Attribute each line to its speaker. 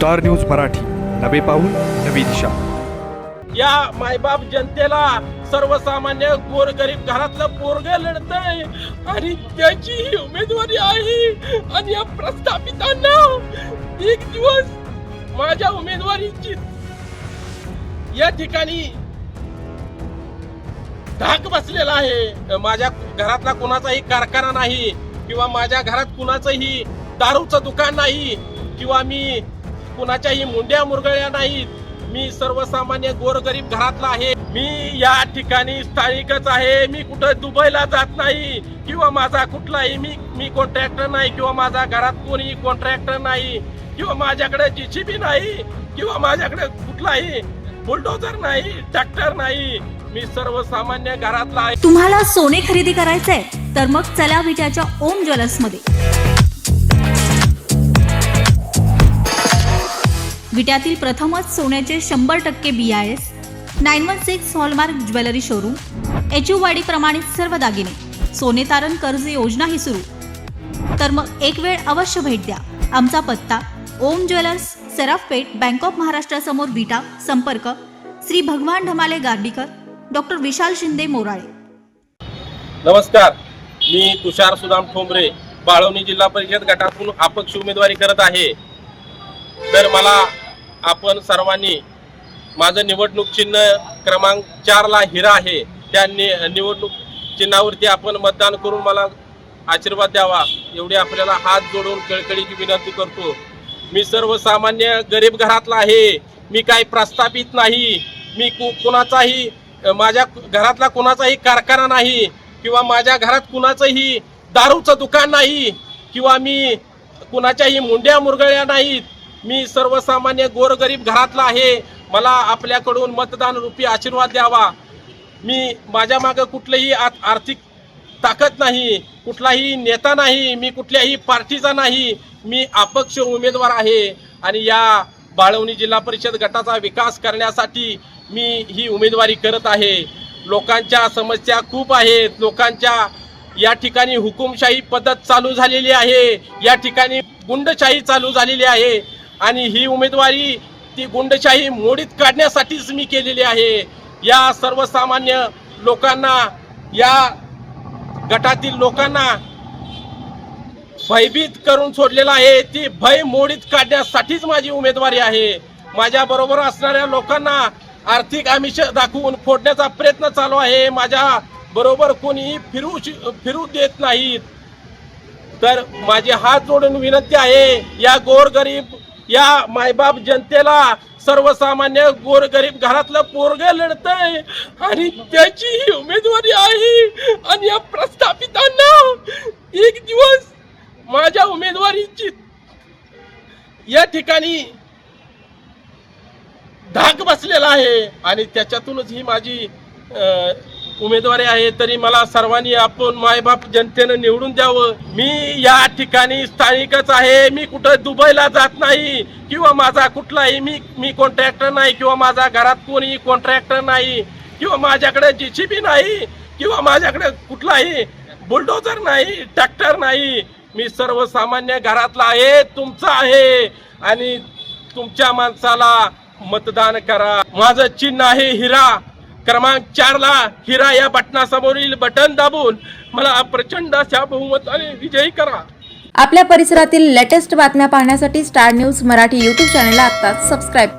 Speaker 1: Star news Marathi. नवे पाऊल नवी दिशा.
Speaker 2: या मायबाप जनतेला सर्वसामान्य गोरगरीब घरातलं पोरग लढतय. आणि त्याची ही उमेदवारी आहे. आणि या प्रस्थापितांना एक दिवस माझ्या उमेदवारीची या ठिकाणी धाक बसलेला आहे. माझ्या घरातला कुणाचाही कारखाना नाही किंवा माझ्या घरात कुणाचंही दारूचं दुकान नाही किंवा मी कुणाच्याही मुंड्या मुरगळ्या नाहीत. मी सर्वसामान्य गोरगरीब घरातला आहे. मी या ठिकाणी स्थानिकच आहे. मी कुठं दुबईला जात नाही किंवा माझा कुठलाही मी मी कॉन्ट्रॅक्टर नाही किंवा माझा घरात कोणी कॉन्ट्रॅक्टर नाही किंवा माझ्याकडे जीसीबी नाही किंवा माझ्याकडे कुठलाही बुलडोजर नाही ट्रॅक्टर नाही. मी सर्वसामान्य घरातला आहे.
Speaker 3: तुम्हाला सोने खरेदी करायचंय तर मग चला विट्याच्या ओम ज्वेलर्समध्ये विट्यातील प्रथमच सोन्याचे शंभर टक्के B I S nine one six hallmark jewellery showroom H वाडी प्रमाणित सर्व दागिने सोने तारण कर्ज योजनाही सुरू. तर मग एक वेळ अवश्य भेट द्या. आमचा पत्ता Om jewellers Sarafpeth bank of महाराष्ट्रासमोर Vita संपर्क श्री भगवान ढमाले गार्डीकर डॉक्टर विशाल शिंदे मोराळे.
Speaker 2: नमस्कार. मी तुषार सुदाम ठोंबरे बाळवणी जिल्हा परिषद गटातून अपक्ष उमेदवारी करत आहे. मला आपण सर्वांनी माझं निवडणूक चिन्ह क्रमांक चारला हिरा आहे. त्या नि निवडणूक चिन्हावरती आपण मतदान करून मला आशीर्वाद द्यावा. एवढी आपल्याला हात जोडून कळकळीची विनंती करतो. मी सर्वसामान्य गरीब घरातला आहे. मी काही प्रस्थापित नाही. मी कु कुणाचाही माझ्या घरातला कुणाचाही कारखाना नाही किंवा माझ्या घरात कुणाचंही दारूचं दुकान नाही किंवा मी कुणाच्याही मुंड्या मुरगळ्या नाहीत. मी सर्वसामान्य गोरगरीब घरातला आहे. मला आपल्याकडून मतदान रुपी आशीर्वाद द्यावा. मी माझ्या मागं कुठलंही आ- आर्थिक ताकद नाही कुठलाही नेता नाही मी कुठल्याही पार्टीचा नाही. मी अपक्ष उमेदवार आहे आणि या बाळवणी जिल्हा परिषद गटाचा विकास करण्यासाठी मी ही उमेदवारी करत आहे. लोकांच्या समस्या खूप आहेत. लोकांच्या या ठिकाणी हुकुमशाही पद्धत चालू झालेली आहे. या ठिकाणी गुंडशाही चालू झालेली आहे. आणि ही उमेदवारी ती गुंडशाही मोडीत काढण्यासाठीच मी केलेली आहे. या सर्वसामान्य लोकांना या गटातील लोकांना भयभीत करून सोडलेला आहे. ती भय मोडीत काढण्यासाठीच माझी उमेदवारी आहे. माझ्या बरोबर असणाऱ्या लोकांना आर्थिक आमिष दाखवून फोडण्याचा प्रयत्न चालू आहे. माझ्या बरोबर कोणीही फिरू फिरू देत नाहीत. तर माझे हात जोडून विनंती आहे या गोरगरीब या मायबाप जनतेला सर्वसामान्य गोरगरीब घरातलं पोरग लढतय. आणि त्याची ही उमेदवारी आहे. आणि या प्रस्थापितांना एक दिवस माझ्या उमेदवारीची या ठिकाणी धाक बसलेला आहे. आणि त्याच्यातूनच ही माझी उमेदवारी आहे तरी मला सर्वांनी आपण मायबाप जनतेनं निवडून द्यावं. मी या ठिकाणी स्थानिकच आहे. मी कुठं दुबईला जात नाही किंवा माझा कुठलाही मी मी कॉन्ट्रॅक्टर नाही किंवा माझा घरात कोणी कॉन्ट्रॅक्टर नाही किंवा माझ्याकडे जीसीबी नाही किंवा माझ्याकडे कुठलाही बुलडोजर नाही ट्रॅक्टर नाही. मी सर्वसामान्य घरातला आहे तुमचा आहे. आणि तुमच्या माणसाला मतदान करा. माझं चिन्ह आहे हिरा. क्रमांक चारला हिरा या बटनासमोरील बटन दाबून मला प्रचंड अशा बहुमताने विजयी करा.
Speaker 4: आपल्या परिसरातील लेटेस्ट बातम्या पाहण्यासाठी स्टार न्यूज मराठी यूट्यूब चॅनलला आत्ताच सबस्क्राईब करा.